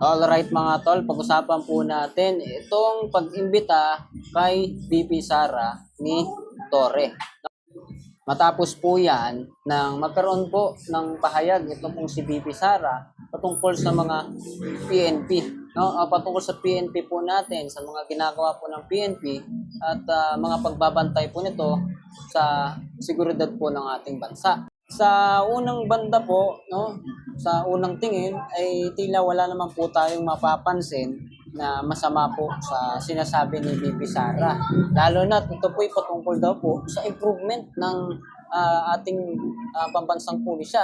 Alright mga tol, pag-usapan po natin itong pag-imbita kay BP Sara ni Torre. Matapos po yan, nang magkaroon po ng pahayag ito pong si BP Sara patungkol sa mga PNP. No? Ah, patungkol sa PNP po natin, sa mga ginagawa po ng PNP at ah, mga pagbabantay po nito sa seguridad po ng ating bansa. Sa unang banda po, no, sa unang tingin ay tila wala naman po tayong mapapansin na masama po sa sinasabi ni BP Sara. Lalo na ito po ay patungkol daw po sa improvement ng ah, ating ah, pambansang pulisya.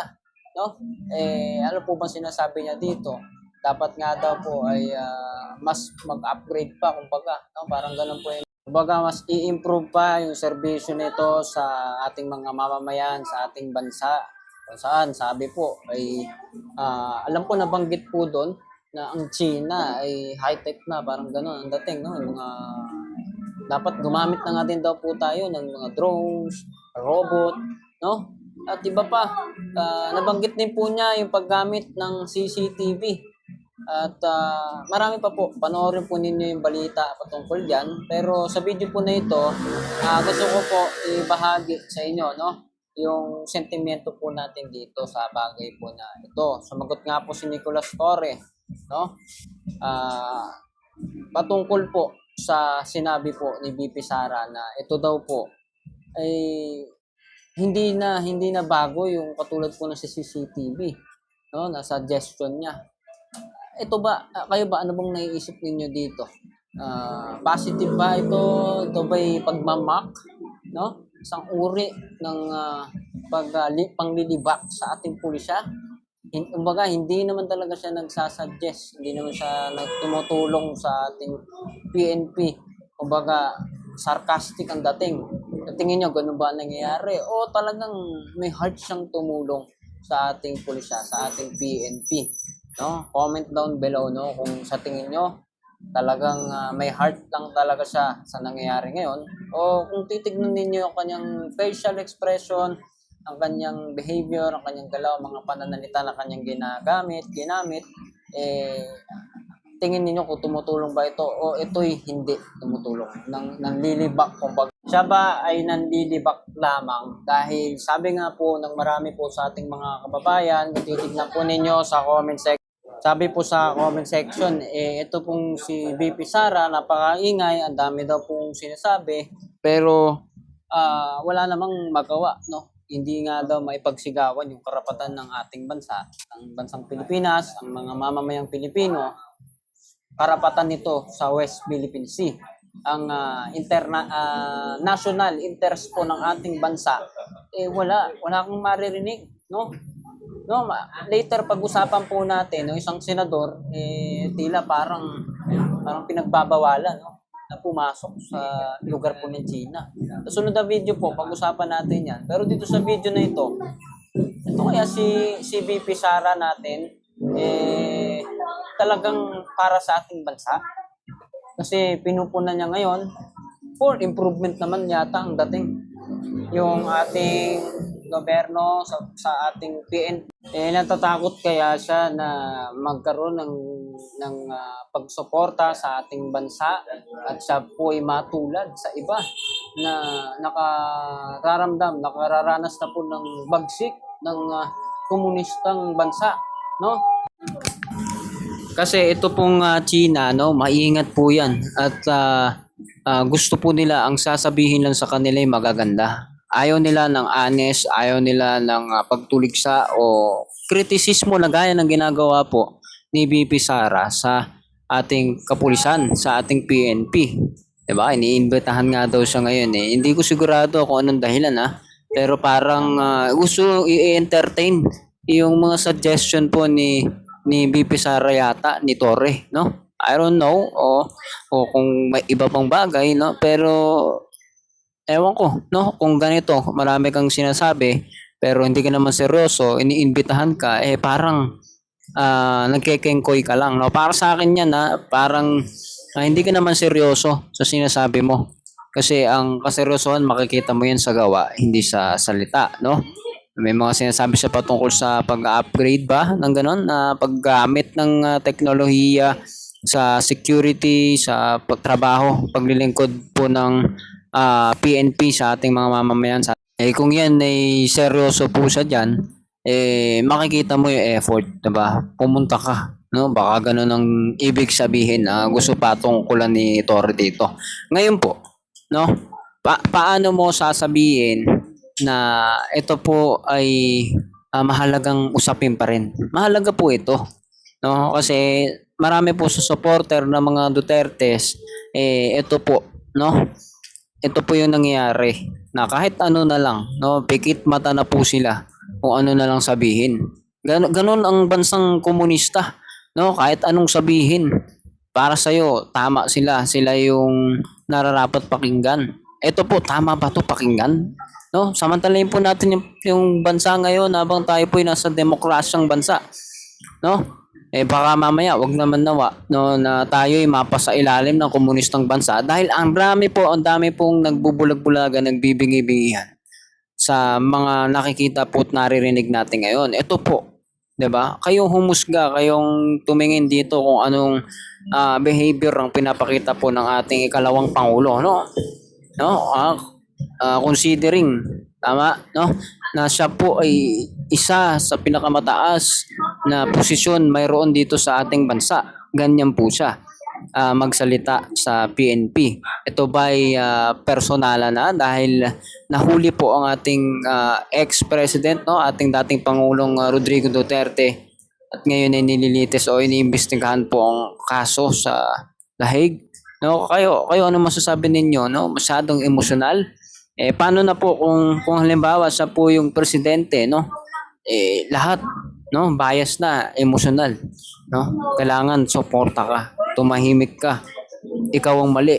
No? Eh, ano po bang sinasabi niya dito? Dapat nga daw po ay ah, mas mag-upgrade pa, kumbaga. No? Parang ganun po yung Kumbaga, mas i-improve pa yung serbisyo nito sa ating mga mamamayan, sa ating bansa. Kung saan, sabi po, ay ah, alam ko nabanggit po doon na ang China ay high-tech na, parang gano'n ang dating, no? Yung mga, dapat gumamit na nga din daw po tayo ng mga drones, robot, no? At iba pa, ah, nabanggit din po niya yung paggamit ng CCTV. At ah, marami pa po, panoorin po ninyo yung balita patungkol dyan. Pero sa video po na ito, ah, gusto ko po ibahagi sa inyo, no? Yung sentimento po natin dito sa bagay po na ito. Sumagot nga po si Nicolas Torre, no? Ah, patungkol po sa sinabi po ni BP Sara na ito daw po ay hindi na hindi na bago yung katulad po ng sa CCTV no na suggestion niya ito ba, ah, kayo ba, ano bang naiisip ninyo dito? Ah, positive ba ito? Ito ba'y pagmamak? No? Isang uri ng ah, pag, panglilibak sa ating pulisya? Hin- Kumbaga, hindi naman talaga siya nagsasuggest. Hindi naman siya nagtumutulong sa ating PNP. Kumbaga, sarcastic ang dating. Tingin nyo, ganun ba ang nangyayari? O talagang may heart siyang tumulong sa ating pulisya, sa ating PNP no? Comment down below no kung sa tingin nyo talagang ah, may heart lang talaga siya sa nangyayari ngayon o kung titignan ninyo yung kanyang facial expression, ang kanyang behavior, ang kanyang galaw, mga pananalita na kanyang ginagamit, ginamit, eh tingin ninyo kung tumutulong ba ito o ito'y hindi tumutulong. Nang, nanlilibak kumbaga. Siya ba ay nanlilibak lamang dahil sabi nga po ng marami po sa ating mga kababayan, titignan po ninyo sa comment section, sabi po sa comment section, eh, ito pong si BP Sara, napakaingay, ang dami daw pong sinasabi, pero ah, wala namang magawa, no? Hindi nga daw maipagsigawan yung karapatan ng ating bansa, ang bansang Pilipinas, ang mga mamamayang Pilipino, karapatan nito sa West Philippine Sea. Ang ah, interna ah, national interest po ng ating bansa eh wala wala akong maririnig no no later pag-usapan po natin no isang senador eh tila parang parang pinagbabawalan no na pumasok sa lugar po ng China. Sa sunod na video po, pag-usapan natin yan. Pero dito sa video na ito, ito kaya si, si BP Sara natin, eh, talagang para sa ating bansa. Kasi pinupunan niya ngayon, for improvement naman yata ang dating. Yung ating gobyerno sa, sa ating PN. Eh, natatakot kaya siya na magkaroon ng, ng ah, pagsuporta sa ating bansa at siya po ay matulad sa iba na nakararamdam, nakararanas na po ng bagsik ng ah, komunistang bansa. No? Kasi ito pong ah, China, no, maingat po 'yan at ah, ah, gusto po nila ang sasabihin lang sa kanila ay magaganda. Ayaw nila ng honest, ayaw nila ng ah, pagtuligsa o kritisismo na gaya ng ginagawa po ni BP Sara sa ating kapulisan, sa ating PNP. 'Di ba? Iniimbitahan nga daw siya ngayon eh. Hindi ko sigurado kung anong dahilan ah. Pero parang ah, gusto i-entertain yung mga suggestion po ni ni BP Sara yata, ni Torre, no? I don't know, o, o kung may iba pang bagay, no? Pero, ewan ko, no? Kung ganito, marami kang sinasabi, pero hindi ka naman seryoso, iniimbitahan ka, eh parang ah nagkekengkoy ka lang, no? Para sa akin yan, ha? Parang ah, hindi ka naman seryoso sa sinasabi mo. Kasi ang kaseryosohan, makikita mo yan sa gawa, hindi sa salita, no? May mga sinasabi siya patungkol sa pag-upgrade ba ng ganon, na paggamit ng ah, teknolohiya sa security, sa pagtrabaho, paglilingkod po ng ah, PNP sa ating mga mamamayan. Sa- Eh kung yan ay seryoso po siya diyan, eh makikita mo yung effort, 'di ba? Pumunta ka, no? Baka ganun ang ibig sabihin na gusto patungkulan ni Torre dito. Ngayon po, no? Pa- paano mo sasabihin na ito po ay ah, mahalagang usapin pa rin? Mahalaga po ito, no? Kasi marami po sa supporter ng mga Dutertes, eh ito po, no? Ito po yung nangyayari na kahit ano na lang, no? Pikit mata na po sila kung ano na lang sabihin. Gan ganon ang bansang komunista, no? Kahit anong sabihin para sa tama sila, sila yung nararapat pakinggan. Ito po, tama ba to pakinggan? No? Samantalahin po natin yung, yung bansa ngayon habang tayo po ay nasa demokrasyang bansa. No? Eh baka mamaya, wag naman nawa no, na tayo ay mapasa ilalim ng komunistang bansa dahil ang dami po, ang dami pong nagbubulag-bulagan, nagbibingi-bingihan sa mga nakikita po at naririnig natin ngayon. Ito po, 'di ba? Kayong humusga, kayong tumingin dito kung anong ah, behavior ang pinapakita po ng ating ikalawang pangulo, no? No? Ah, ah, considering tama, no? Na siya po ay isa sa pinakamataas na posisyon mayroon dito sa ating bansa. Ganyan po siya ah, magsalita sa PNP. Ito ba ay ah, personala na dahil nahuli po ang ating ah, ex-president, no? ating dating Pangulong Rodrigo Duterte at ngayon ay nililitis o iniimbestigahan po ang kaso sa lahig. No, kayo, kayo ano masasabi ninyo, no? Masyadong emosyonal. Eh paano na po kung kung halimbawa siya po yung presidente, no? Eh lahat, no, bias na, emosyonal, no? Kailangan suporta ka, tumahimik ka. Ikaw ang mali.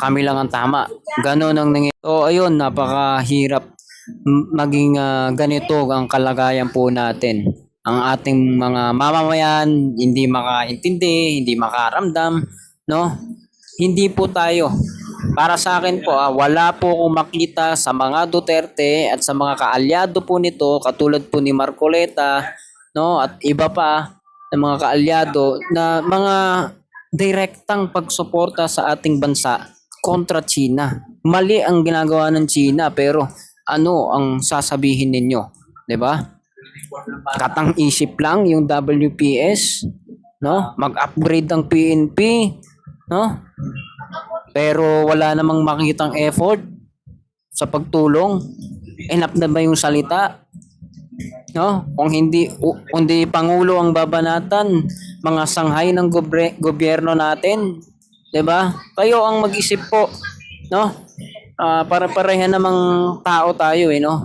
Kami lang ang tama. Ganon ang nangyayari. So ayun, napakahirap maging ah, ganito ang kalagayan po natin. Ang ating mga mamamayan hindi makaintindi, hindi makaramdam, no? Hindi po tayo. Para sa akin po, ah, wala po akong makita sa mga Duterte at sa mga kaalyado po nito, katulad po ni Marcoleta, no? At iba pa ng mga kaalyado na mga direktang pagsuporta sa ating bansa kontra China. Mali ang ginagawa ng China pero ano ang sasabihin ninyo, 'di ba? Katang isip lang yung WPS, no? Mag-upgrade ang PNP, no? Pero wala namang makitang effort sa pagtulong. Enough na ba yung salita? No? Kung hindi hindi pangulo ang babanatan, mga sanghay ng gobre, gobyerno natin, 'di ba? Kayo ang mag-isip po, no? Ah, para pareha namang tao tayo eh, no?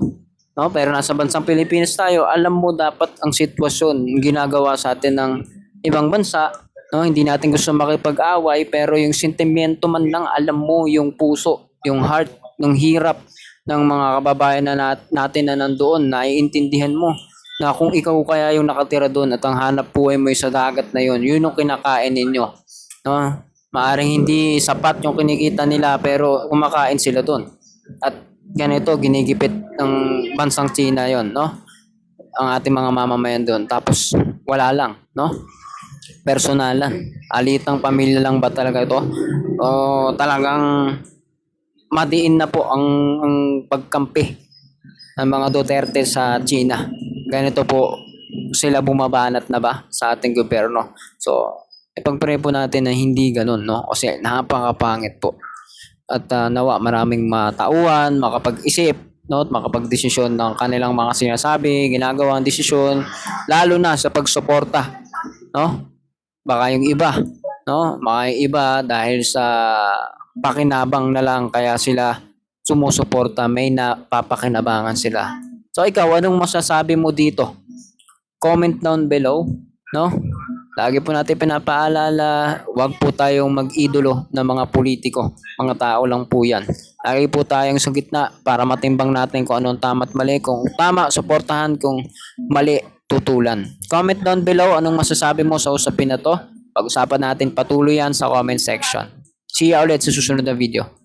No, pero nasa bansang Pilipinas tayo, alam mo dapat ang sitwasyon ginagawa sa atin ng ibang bansa, no? Hindi natin gusto makipag-away, pero yung sentimiento man lang alam mo yung puso, yung heart, yung hirap ng mga kababayan na nat- natin na nandoon, naiintindihan mo na kung ikaw kaya yung nakatira doon at ang hanap buhay mo sa dagat na yun, yun yung kinakain ninyo. No? Maaring hindi sapat yung kinikita nila pero kumakain sila doon. At ganito, ginigipit ng bansang China yon no? Ang ating mga mamamayan doon. Tapos, wala lang, no? Personalan. Alitang pamilya lang ba talaga ito? O talagang madiin na po ang, ang pagkampi ng mga Duterte sa China. Ganito po sila bumabanat na ba sa ating gobyerno. So, ipagpray po natin na hindi ganun, no? Kasi napakapangit po. At ah, nawa maraming matauhan, makapag-isip, no? At makapag-desisyon ng kanilang mga sinasabi, ginagawa ang desisyon, lalo na sa pagsuporta, no? Baka yung iba, no? Baka iba dahil sa pakinabang na lang kaya sila sumusuporta, may napapakinabangan sila. So ikaw, anong masasabi mo dito? Comment down below, no? Lagi po natin pinapaalala, wag po tayong mag-idolo ng mga politiko. Mga tao lang po yan. Lagi po tayong sa gitna para matimbang natin kung anong tama at mali. Kung tama, suportahan. Kung mali, tutulan. Comment down below anong masasabi mo sa usapin na to. Pag-usapan natin patuloy yan sa comment section. See you ulit sa susunod na video.